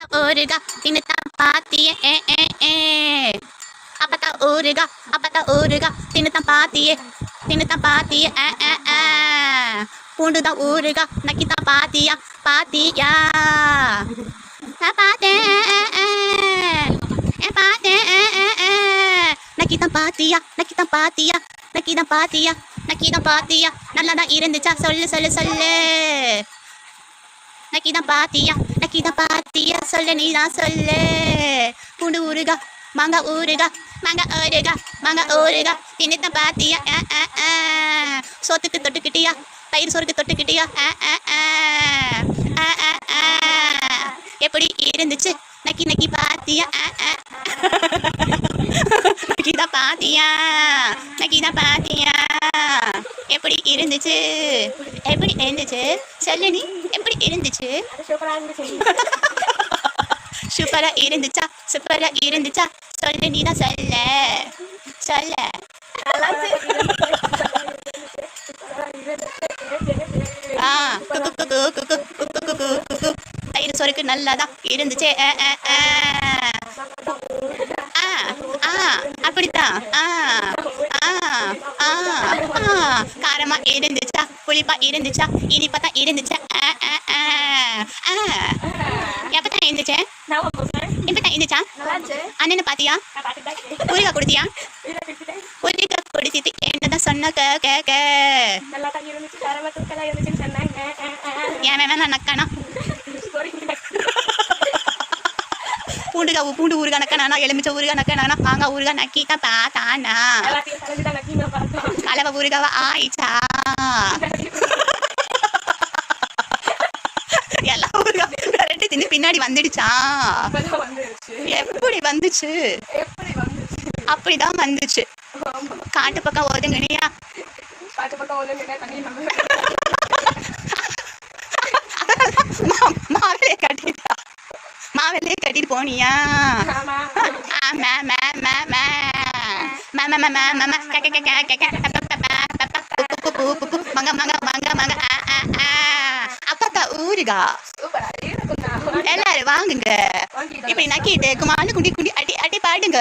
ஊருகா தின்னுதான் பாத்தியே ஏ ஏ ஏ. அப்பத்தா ஊருகா அப்பத்தா ஊருகா தின்னுதான் பாத்தியே தின்னுதான் பாத்தியே ஏ ஏ ஏ. பூண்டுதான் ஊருகா நக்கிதான் பாத்தியா பாத்தியா. நான் பார்த்தேன் ஆ, ஆ, ஆ. ஏன் பார்த்தேன் நக்கிதான் பாத்தியா நக்கிதான் பாத்தியா நக்கிதான் பாத்தியா நக்கிதான் பாத்தியா. நல்லாதான் இருந்துச்சா சொல்லு சொல்லு சொல்லு. நக்கிதான் பாத்தியா. நக்கிதான் பாத்தியா சொல்லு நீதான் சொல்லு. பூண்டு ஊருகா மாங்கா ஊருகா மாங்கா ஊருகா மாங்கா ஊருகா தின்னுதான் பாத்தியா? சோத்துக்கு தொட்டுக்கிட்டியா? தயிர் சோறுக்கு தொட்டுக்கிட்டியா? எப்படி இருந்துச்சு? நக்கி நக்கி பாத்தியா? ஆ, நக்கிதான் பாத்தியா? நக்கிதான் பாத்தியா? எப்படி இருந்துச்சு? எப்படி இருந்துச்சு? சொல்லு நீ. எப்படி இருந்துச்சு. சூப்பரா இருந்துச்சா சூப்பரா இருந்துச்சா சொல்லு நீ தான் சொல்ல சொல்ல நல்லா ஆ குக்கு தயிர் சோறுக்கு நல்லா தான் அப்படித்தான் காரமா இருந்துச்சா புளிப்பா இருந்துச்சா இனிப்பா தான் இருந்துச்சா நான் தான் இருந்துச்சா அண்ணனை பாத்தியா? நான் பார்த்துட்டு தான் இருக்கேன். ஊருகா கொடுத்தியா? வீட்டுல குடிச்சிட்டேன். ஊருகா குடிச்சிட்டு என்னதான் சொன்ன கே கே கே. தான். ஏன் வேணா நக்கானா. பூண்டுகா பூண்டு ஊருகா நக்கனானா எலுமிச்சை ஊருகா நக்கனானா மாங்காய் ஊருகா பார்த்தானா? கலந்துதான் நக்கீங்க பார்த்தோம். கலவை ஊருகாவா ஆயிச்சா எல்லா ஊருகா விரட்டி தின்னு பின்னாடி வந்துடுச்சா. எப்படி வந்துச்சு? அப்படிதான் வந்துச்சு. காட்டு பக்கம் ஒதுங்கினியா பாட்டு பக்கம் ஒழுங்குங்க, தண்ணி மாவிலே கட்டிட்டா மாவிலே கட்டிட்டு போனியா. மங்க, மங்க, மங்க, மங்க. அப்பத்தா ஊருகா சூப்பரா. எல்லாரும் வாங்குங்க. இப்படி நக்கிட்டு குமான்னு குண்டி குண்டி அடி அடி பாடுங்க.